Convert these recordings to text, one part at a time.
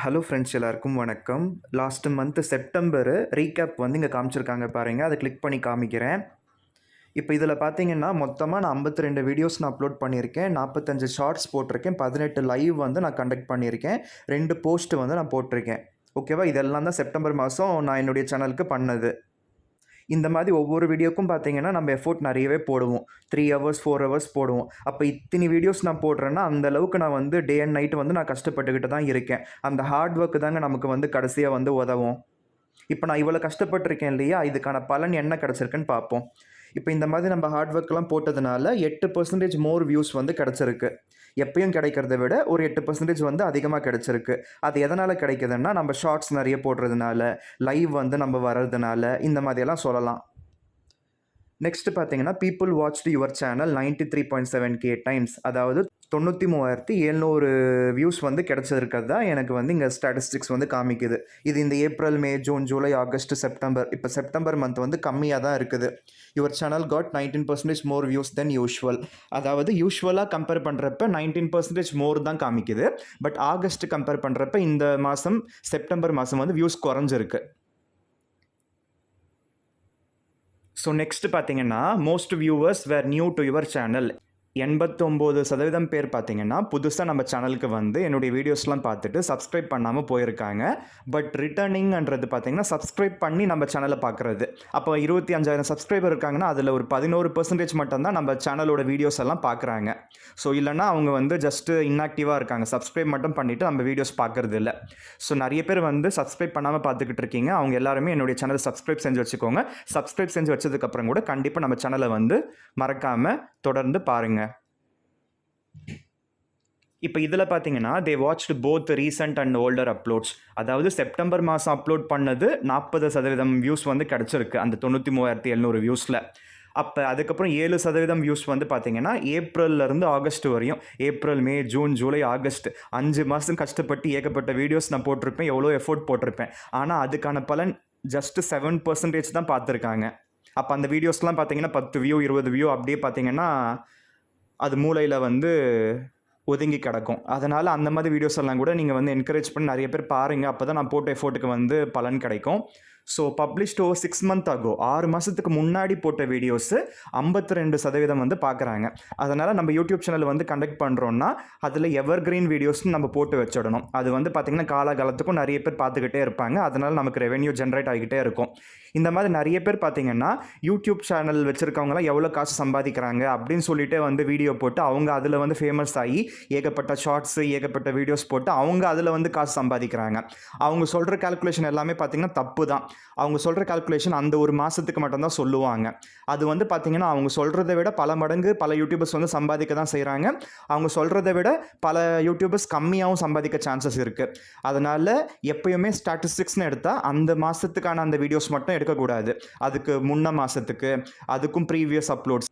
Hello friends எல்லாருக்கும் வணக்கம். Last month September recap வந்து இங்கே காமிச்சிருக்காங்க பாருங்கள் அதை கிளிக் பண்ணி காமிக்கிறேன். இப்போ இதில் பார்த்தீங்கன்னா மொத்தமாக நான் ஐம்பத்தி ரெண்டு வீடியோஸ் நான் அப்லோட் பண்ணியிருக்கேன். நாற்பத்தஞ்சு ஷார்ட்ஸ் போட்டிருக்கேன். பதினெட்டு லைவ் வந்து நான் கண்டக்ட் பண்ணியிருக்கேன். ரெண்டு போஸ்ட் வந்து நான் போட்டிருக்கேன். ஓகேவா இதெல்லாம் தான் செப்டம்பர் மாதம் நான் என்னுடைய சேனலுக்கு பண்ணது. இந்த மாதிரி ஒவ்வொரு வீடியோக்கும் பார்த்தீங்கன்னா நம்ம எஃபோர்ட் நிறையவே போடுவோம். த்ரீ ஹவர்ஸ் ஃபோர் ஹவர்ஸ் போடுவோம். அப்போ இத்தனை வீடியோஸ் நான் போடுறேன்னா அந்த அளவுக்கு நான் வந்து டே அண்ட் நைட் வந்து நான் கஷ்டப்பட்டுக்கிட்டு தான் இருக்கேன். அந்த ஹார்ட் ஒர்க்கு தாங்க நமக்கு வந்து கடைசியாக வந்து உதவும். இப்போ நான் இவ்வளோ கஷ்டப்பட்டிருக்கேன் இல்லையா? இதுக்கான பலன் என்ன கிடச்சிருக்குன்னு பார்ப்போம். இப்போ இந்த மாதிரி நம்ம ஹார்ட் ஒர்க்லாம் போட்டதுனால எட்டு பர்சன்டேஜ் மோர் வியூஸ் வந்து கிடச்சிருக்கு. எப்பயும் கிடைக்கிறத விட ஒரு எட்டு பர்சன்டேஜ் வந்து அதிகமாக கிடைச்சிருக்கு. அது எதனால் கிடைக்குதுன்னா நம்ம ஷார்ட்ஸ் நிறைய போடுறதுனால லைவ் வந்து நம்ம வர்றதுனால இந்த மாதிரியெல்லாம் சொல்லலாம். நெக்ஸ்ட் பார்த்தீங்கன்னா people watch your channel ninety three point seven K times அதாவது தொண்ணூற்றி மூவாயிரத்தி எழுநூறு வியூஸ் வந்து கிடச்சிருக்கிறது தான் எனக்கு வந்து இங்கே ஸ்டாட்டிஸ்டிக்ஸ் வந்து காமிக்குது. இது இந்த April May June July August September இப்போ செப்டம்பர் மந்த் வந்து கம்மியாக தான் இருக்குது. Your channel got nineteen percentage more views than usual அதாவது யூஷுவலாக கம்பேர் பண்ணுறப்ப நைன்டீன் பர்சன்டேஜ் மோர் தான் காமிக்குது. பட் ஆகஸ்ட் கம்பேர் பண்ணுறப்ப இந்த மாதம் செப்டம்பர் மாதம் வந்து வியூஸ் குறைஞ்சிருக்கு. ஸோ நெக்ஸ்ட் பார்த்தீங்கன்னா most viewers were new to your channel எண்பத்தொம்போது சதவீதம் பேர் பார்த்தீங்கன்னா புதுசாக நம்ம சேனலுக்கு வந்து என்னுடைய வீடியோஸ்லாம் பார்த்துட்டு சப்ஸ்கிரைப் பண்ணாமல் போயிருக்காங்க. பட் ரிட்டர்னிங்ன்றது பார்த்தீங்கன்னா சப்ஸ்கிரைப் பண்ணி நம்ம சேனலை பார்க்குறது. அப்போ இருபத்தி அஞ்சாயிரம் சப்ஸ்கிரைபர் இருக்காங்கன்னா அதில் ஒரு பதினோரு பர்சன்டேஜ் மட்டும்தான் நம்ம சேனலோட வீடியோஸ் எல்லாம் பார்க்குறாங்க. ஸோ இல்லைனா அவங்க வந்து ஜஸ்ட்டு இன்ஆக்டிவாக இருக்காங்க. சப்ஸ்கிரைப் மட்டும் பண்ணிவிட்டு நம்ம வீடியோஸ் பார்க்குறது இல்லை. ஸோ நிறைய பேர் வந்து சப்ஸ்கிரைப் பண்ணாமல் பார்த்துக்கிட்டு இருக்கீங்க. அவங்க எல்லாருமே என்னுடைய சேனலை சப்ஸ்கிரைப் செஞ்சு வச்சுக்கோங்க. சப்ஸ்கிரைப் செஞ்சு வச்சதுக்கப்புறம் கூட கண்டிப்பாக நம்ம சேனலை வந்து மறக்காமல் தொடர்ந்து பாருங்கள் இப்போ இதில் பார்த்தீங்கன்னா they watched both recent and older uploads அதாவது செப்டம்பர் மாதம் அப்லோட் பண்ணது நாற்பது சதவீதம் வியூஸ் வந்து கிடச்சிருக்கு அந்த தொண்ணூற்றி மூவாயிரத்தி எழுநூறு வியூஸில் அப்போ அதுக்கப்புறம் ஏழு சதவீதம் வியூஸ் வந்து பார்த்தீங்கன்னா ஏப்ரல்லேருந்து ஆகஸ்ட் வரையும் April May June July August. அஞ்சு மாதம் கஷ்டப்பட்டு ஏகப்பட்ட வீடியோஸ் நான் போட்டிருப்பேன் எவ்வளோ எஃபோர்ட் போட்டிருப்பேன். ஆனால் அதுக்கான பலன் ஜஸ்ட்டு செவன் பர்சன்டேஜ் தான் பார்த்துருக்காங்க அப்போ அந்த வீடியோஸ்லாம் பார்த்தீங்கன்னா பத்து வியூ இருபது வியூ அப்படியே பார்த்தீங்கன்னா அது மூளையில் வந்து ஒதுங்கி கிடக்கும். அதனால் அந்த மாதிரி வீடியோஸ் எல்லாம் கூட நீங்கள் வந்து என்கரேஜ் பண்ணி நிறைய பேர் பாருங்கள் அப்போ தான் நான் போட்ட எஃபோர்ட்டுக்கு வந்து பலன் கிடைக்கும். So published oh six month ஆகும் ஆறு மாதத்துக்கு முன்னாடி போட்ட வீடியோஸு ஐம்பத்தி ரெண்டு சதவீதம் வந்து பார்க்குறாங்க அதனால் நம்ம யூடியூப் சேனல் வந்து கண்டக்ட் பண்ணுறோன்னா அதில் எவர் கிரீன் வீடியோஸ்னு நம்ம போட்டு வச்சிடணும். அது வந்து பார்த்திங்கன்னா காலகாலத்துக்கும் நிறைய பேர் பார்த்துக்கிட்டே இருப்பாங்க. அதனால் நமக்கு ரெவென்யூ ஜென்ரேட் ஆகிக்கிட்டே இருக்கும். இந்த மாதிரி நிறைய பேர் பார்த்திங்கன்னா யூடியூப் சேனல் வச்சுருக்கவங்களாம் எவ்வளோ காசு சம்பாதிக்கிறாங்க அப்படின்னு சொல்லிட்டு வந்து வீடியோ போட்டு அவங்க அதில் வந்து ஃபேமஸ் ஆகி ஏகப்பட்ட ஷார்ட்ஸு ஏகப்பட்ட வீடியோஸ் போட்டு அவங்க அதில் வந்து காசு சம்பாதிக்கிறாங்க. அவங்க சொல்கிற கால்குலேஷன் எல்லாமே பார்த்திங்கன்னா தப்பு தான். அவங்க சொல்கிற கால்குலேஷன் அந்த ஒரு மாதத்துக்கு மட்டும்தான் சொல்லுவாங்க. அது வந்து பார்த்திங்கன்னா அவங்க சொல்கிறத விட பல மடங்கு பல யூடியூபர்ஸ் வந்து சம்பாதிக்க தான் செய்கிறாங்க அவங்க சொல்கிறத விட பல யூடியூபர்ஸ் கம்மியாகவும் சம்பாதிக்க சான்சஸ் இருக்குது அதனால் எப்பயுமே ஸ்டாட்டிஸ்டிக்ஸ்னு எடுத்தால் அந்த மாதத்துக்கான அந்த வீடியோஸ் மட்டும் எடுக்கக்கூடாது. அதுக்கு முன்ன மாதத்துக்கு அதுக்கும் ப்ரீவியஸ் அப்லோட்ஸ்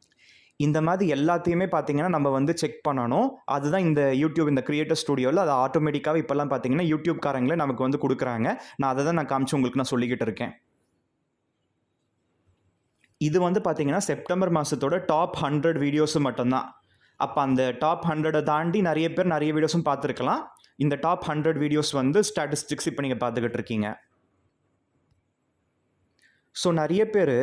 இந்த மாதிரி எல்லாத்தையுமே பார்த்தீங்கன்னா நம்ம வந்து செக் பண்ணணும். அதுதான் இந்த யூடியூப் இந்த கிரியேட்டர் ஸ்டுடியோவில் அது ஆட்டோமேட்டிக்காகவே இப்போல்லாம் பார்த்தீங்கன்னா யூடியூப்காரங்களே நமக்கு வந்து கொடுக்குறாங்க. நான் அதை தான் நான் காமிச்சு உங்களுக்கு நான் சொல்லிக்கிட்டு இருக்கேன். இது வந்து பார்த்தீங்கன்னா செப்டம்பர் மாதத்தோட டாப் ஹண்ட்ரட் வீடியோஸு மட்டும்தான். அப்போ அந்த டாப் ஹண்ட்ரடை தாண்டி நிறைய பேர் நிறைய வீடியோஸும் பார்த்துருக்கலாம் இந்த டாப் ஹண்ட்ரட் வீடியோஸ் வந்து ஸ்டாட்டிஸ்டிக்ஸ் இப்போ நீங்கள் பார்த்துக்கிட்டு இருக்கீங்க. ஸோ நிறைய பேர்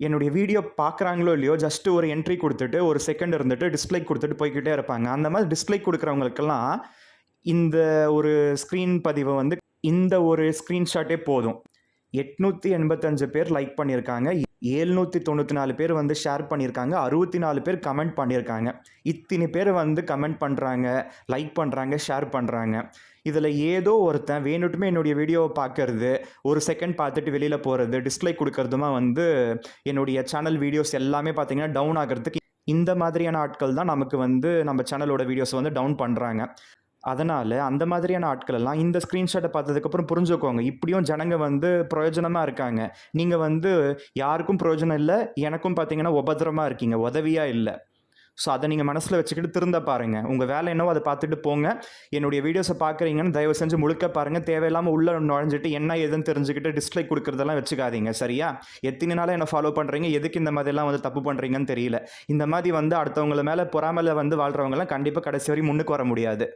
என்னுடைய வீடியோ பார்க்குறாங்களோ இல்லையோ ஜஸ்ட்டு ஒரு என்ட்ரி கொடுத்துட்டு ஒரு செகண்ட் இருந்துட்டு டிஸ்லைக் கொடுத்துட்டு போய்கிட்டே இருப்பாங்க. அந்த மாதிரி டிஸ்லைக் கொடுக்குறவங்களுக்கெல்லாம் இந்த ஒரு ஸ்க்ரீன் பதிவை வந்து இந்த ஒரு ஸ்க்ரீன்ஷாட்டே போதும். எட்நூற்றி எண்பத்தஞ்சு பேர் லைக் பண்ணியிருக்காங்க. ஏழ்நூற்றி தொண்ணூற்றி நாலு பேர் வந்து ஷேர் பண்ணியிருக்காங்க. அறுபத்தி நாலு பேர் கமெண்ட் பண்ணியிருக்காங்க. இத்தனை பேர் வந்து கமெண்ட் பண்ணுறாங்க லைக் பண்ணுறாங்க ஷேர் பண்ணுறாங்க இதில் ஏதோ ஒருத்தன் வேணுட்டுமே என்னுடைய வீடியோவை பார்க்கறது ஒரு செகண்ட் பார்த்துட்டு வெளியில் போகிறது டிஸ்லைக் கொடுக்கறதுமா வந்து என்னுடைய சேனல் வீடியோஸ் எல்லாமே பார்த்தீங்கன்னா டவுன் ஆகிறதுக்கு இந்த மாதிரியான ஆட்கள் தான் நமக்கு வந்து நம்ம சேனலோட வீடியோஸ் வந்து டவுன் பண்ணுறாங்க அதனால் அந்த மாதிரியான ஆட்கள் எல்லாம் இந்த ஸ்க்ரீன்ஷாட்டை பார்த்ததுக்கப்புறம் புரிஞ்சுக்கோங்க. இப்படியும் ஜனங்க வந்து பிரயோஜனமாக இருக்காங்க. நீங்கள் வந்து யாருக்கும் பிரயோஜனம் இல்லை எனக்கும் பார்த்தீங்கன்னா உபதிரமாக இருக்கீங்க உதவியாக இல்லை. ஸோ அதை நீங்கள் மனசில் வச்சுக்கிட்டு திருந்த பாருங்கள் உங்கள் வேலை என்னவோ அதை பார்த்துட்டு போங்க. என்னுடைய வீடியோஸை பார்க்குறீங்கன்னு தயவு செஞ்சு முழுக்க பாருங்கள் தேவையில்லாமல் உள்ளே நுழைஞ்சிட்டு என்ன ஏதுன்னு தெரிஞ்சுக்கிட்டு டிஸ்லைக் கொடுக்குறதெல்லாம் வச்சுக்காதீங்க. சரியா? எத்தனை நாளாக என்ன ஃபாலோ பண்ணுறீங்க எதுக்கு இந்த மாதிரிலாம் வந்து தப்பு பண்ணுறீங்கன்னு தெரியல. இந்த மாதிரி வந்து அடுத்தவங்கள மேலே பொறாமல வந்து வாழ்கிறவங்கலாம் கண்டிப்பாக கடைசி வரையும் முன்னுக்கு வர முடியாது.